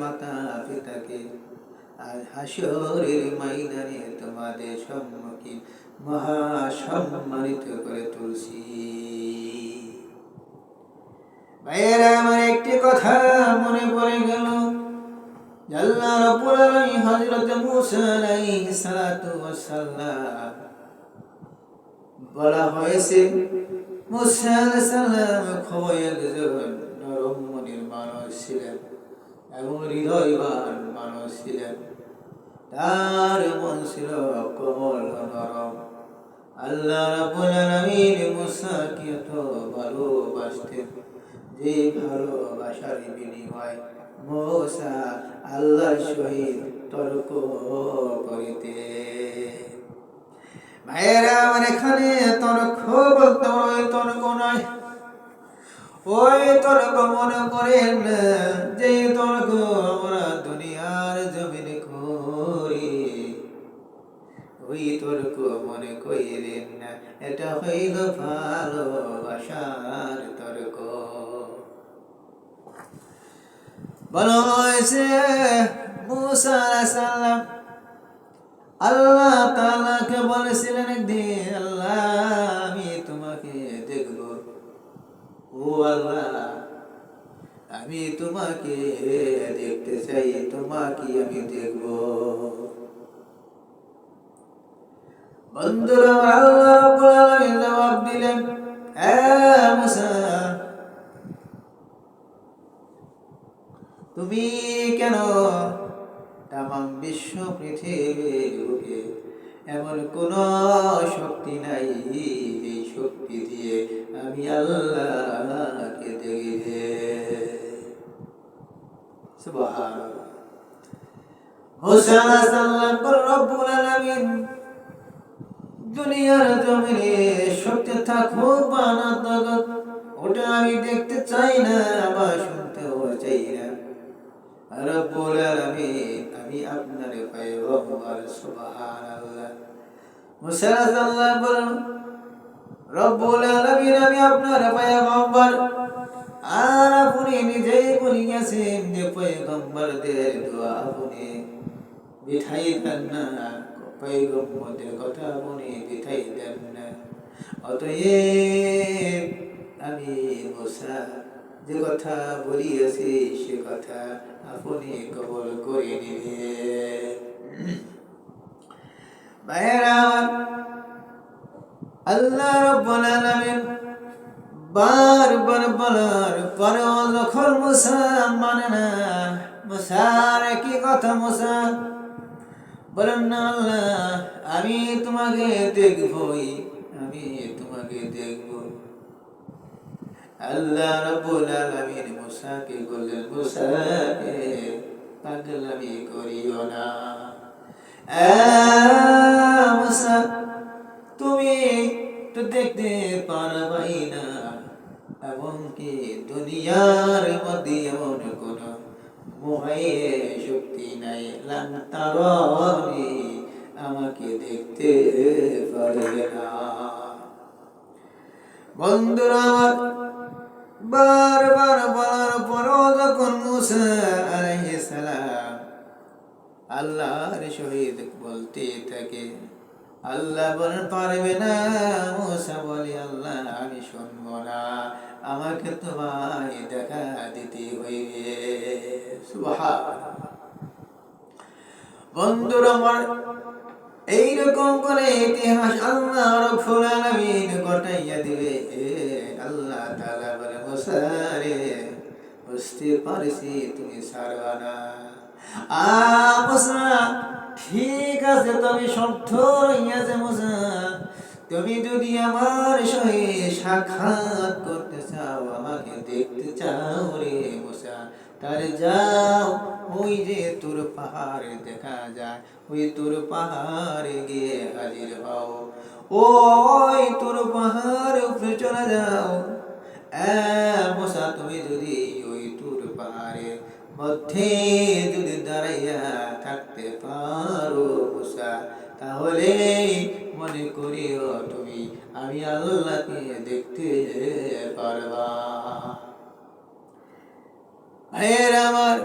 মাতা আজ হাসরের ময়দানে তোমাদের সম্মুখীন মহা সম্মানিত করে তুলছি। ভাইয়েরা, আমার একটি কথা মনে পড়ে গেল। আল্লাহ রাব্বুল আলামিন হযরত সালাতু বলা হয়েছে, মূসা সালাম একজন নরম মনের মানুষ ছিলেন। এবং হৃদয়বান মানুষ ছিলেন। তার মন ছিল কোমল নরম। আল্লাহ রাব্বুল আলামিন মুসাকে এত ভালোবাসতেন, যে ভালোবাসার বিনিময় মোসা আল্লাহর সহিত তর্ক করিতে ভাইয়েরা, আমার এখানে তর্ক বলতে ওই তর্ক নয়। ওই তর্ক মনে করেন যে তর্ক আমরা দুনিয়ার জমিনে করি। ওই তর্ক মনে করিলেন না এটা হইল ভালোবাসার তর্ক। আল্লাহ তালাকে বলেছিলেন একদিন, আল্লাহ, আমি তোমাকে আমি তোমাকে দেখতে চাই, তোমাকে আমি দেখব। তুমি কেন তামাম বিশ্ব পৃথিবীর এমন কোন শক্তি নাই এই দিয়ে আমি আল্লাহকে দেখে। সুবহানাল্লাহ। মুসা আলাইহিস সালাম বলেন, রব্বুল আলামিন দুনিয়ার জমিনে সত্য থাকুক বা না থাকুক ওটা আমি দেখতে চাই না বা শুনতেও চাই না। রব্বুল আলামিন আমি আপনার পয়গম্বর সুবহানাল্লাহ। মুসা রব্বুল আলামিন, আমি আপনার পয়গম্বর। আর আপনি নিজেই বলিয়াছেন যে পয়গম্বরদের দোয়া আপনি বিঠাই দেন না, পয়গম্বরদের কথা আপনি বিঠাই দেন না। অতএব আমি মুসা যে কথা বলিয়াছি, সে কথা আপনি কবল করে নিবে ভাইয়েরা আল্লাহ রব্বুল আলামিন বারবার বলার পরেও যখন মুসা মানে না, মুসার কি কথা মুসা। বলেন না আল্লাহ, আমি তোমাকে দেখবই, আমি তোমাকে দেখব আল্লাহ রাব্বুল আলামিন মুসাকে বললেন মুসাকে পাগলামি করিও না। মুসা তুমি তো দেখতে পারবাই না। এমনকি দুনিয়ার মধ্যে কোন মোহে শক্তি নাই। লান্তারি আমাকে দেখতে পারবে না। বন্ধুরা, বারবার বলার পরও যখন মুসা আল্লাহর সহিত বলতে থাকে আল্লাহ বলেন পারবে না মুসা বলে, আল্লাহ আমি শুনব না। আমাকে তোমায় দেখা দিতে হইবে। বন্ধুরা, আমার এইরকম করে ইতিহাস আল্লাহ রব্বুল আলামিন ঘটাইয়া দিবে আল্লাহ তাআলা বলে, মুসা বুঝতে পারছি তুমি ছাড়বা না। আ, মুসা ঠিক আছে তুমি শর্ত রইয়াছে মুসা তুমি যদি আমার সহিত সাক্ষাৎ করতে চাও, আমাকে দেখতে চাও রে মুসা তাহলে যাও, ওই যে তোর পাহাড়ে দেখা যায়, ওই তোর পাহাড়ে গিয়ে হাজির হও। ওই তোর পাহাড়ে উপরে চলে যাও। মশা তুমি যদি ওই তোর পাহাড়ের মধ্যে যদি ভাইয়ের আমার।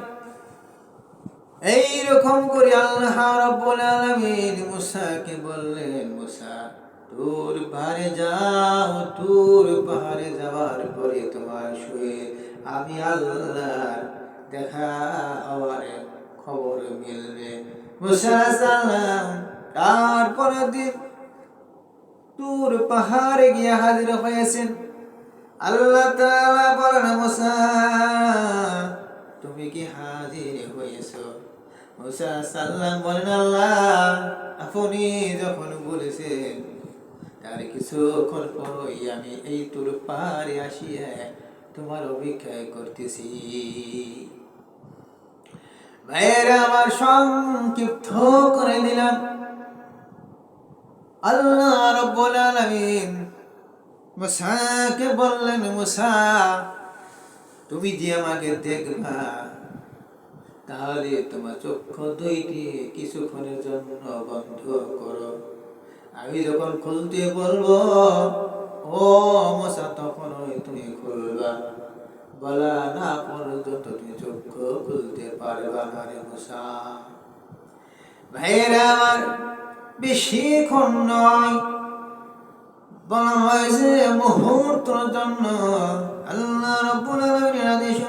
এই রকম করে আল্লাহ রাব্বুল আলামিন মুসাকে বললেন, মুসা, তোর পাহাড়ে যাও, তোর পাহাড়ে যাওয়ার পরে তোমার শুয়ে আমি আল্লাহ দেখা হওয়ার খবর মিলবে। মুসা সালাম তারপরের দিন তুর পাহাড়ে গিয়ে হাজির হয়েছেন। আল্লাহ তাআলা বলেন, মুসা তুমি কি হাজির হয়েছ? মুসা সাল্লাম বলেন, আল্লাহ, আপনি যখন বলেছেন, তার আমি এই তোর আসিয়া তোমার অপেক্ষা করতেছি। আমার সংক্ষিপ্ত করে দিলাম। আল্লাহ রব্বুল আলামিন মুসাকে বললেন, মুসা তুমি যে আমাকে দেখবা, তাহলে তোমার চক্ষু দুইটি কিছুক্ষণের জন্য বন্ধ করো। আমি যখন খুলতে বলব, ও মশা, তখনই তুমি খুলবা। বলা না পর্যন্ত তুমি চক্ষু খুলতে পারবা না রে মশা। ভাইয়েরা আমার বেশিক্ষণ নয় বলা মুহূর্তের জন্য আল্লাহ রাব্বুল আলামিনের আদেশ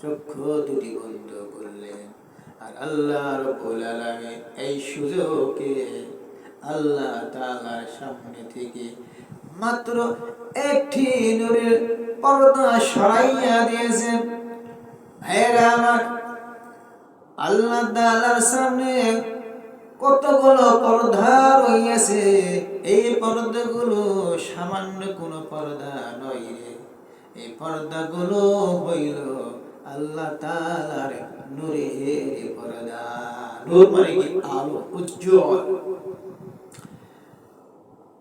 চক্ষু দুটি বন্ধ করলেন। আর আল্লাহ রাব্বুল আলামিন এই সুযোগে আল্লাহ তাআলার সামনে থেকে মাত্র একটি নূরের পর্দা সরাইয়া দিয়েছেন। ভাইয়েরা আমার, আল্লাহ তাআলার সামনে কতগুলো পর্দা রইয়াছে, এই পর্দাগুলো সামান্য কোনো পর্দা নয় এই পর্দাগুলো হইল আল্লাহ তাআলার নূরের পর্দা। নূর মানে কি? আলো, উজ্জ্বল।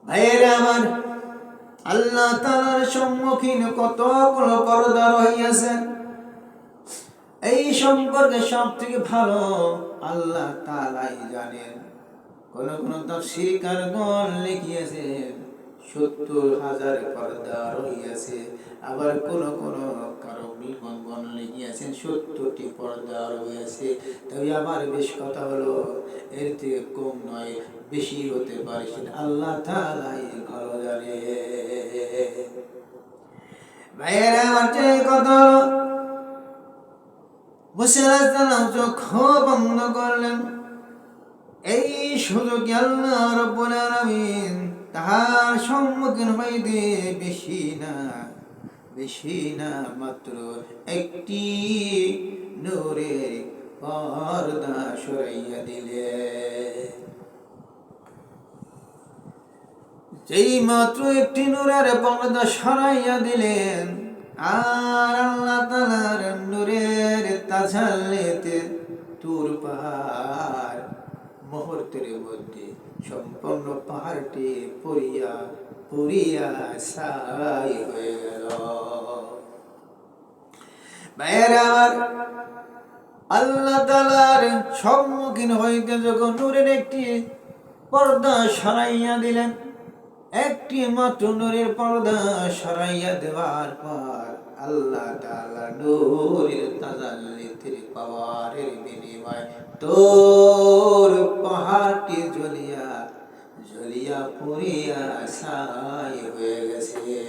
ভাইয়েরা আমার, আল্লাহ তালার সম্মুখীন কতগুলো পর্দা রহিয়াছে এই সম্পর্কে সব থেকে ভালো আল্লাহ তালাই জানেন। কোন কোন তফসির কারগণ লিখিয়েছেন সত্তর হাজার পর্দা রহিয়াছে। আবার কোন কোন কারও মিলবন্ধন লিখিয়েছেন, সত্তরটি পর্দা রহিয়াছে। তবে আবার বেশ কথা হলো, এর থেকে কম নয়, বেশি হতে পারে সেটা আল্লাহ তালাই ভালো জানে ভাইয়েরা, আমার কথা মুসালাম চক্ষু বন্ধ করলেন। এই সুযোগে তাহার সম্মুখীন হইতে বেশি না বেশি না, মাত্র একটি নূরের পর্দা সরাইয়া দিলে যেই মাত্র একটি নূরের পর্দা সরাইয়া দিলেন, আর আল্লাহ তালার নূরের তাজাল্লেতে তুর পাহাড়। মুহূর্তের মধ্যে সম্পূর্ণ পাহাড়টি পড়িয়া পড়িয়া সাই হয়ে গেল। ভাইয়েরা আল্লাহ তালার সম্মুখীন হইতে যখন নূরের একটি পর্দা সরাইয়া দিলেন একটি মাত্র নূরের পর্দা সরাইয়া দেওয়ার পর আল্লাহ তাআলা নূরের তাজাল্লিতির পাওয়ারের বিনিময় তোর পাহাড়টি জ্বলিয়া জ্বলিয়া পুরিয়া ছাই হয়ে গেছে।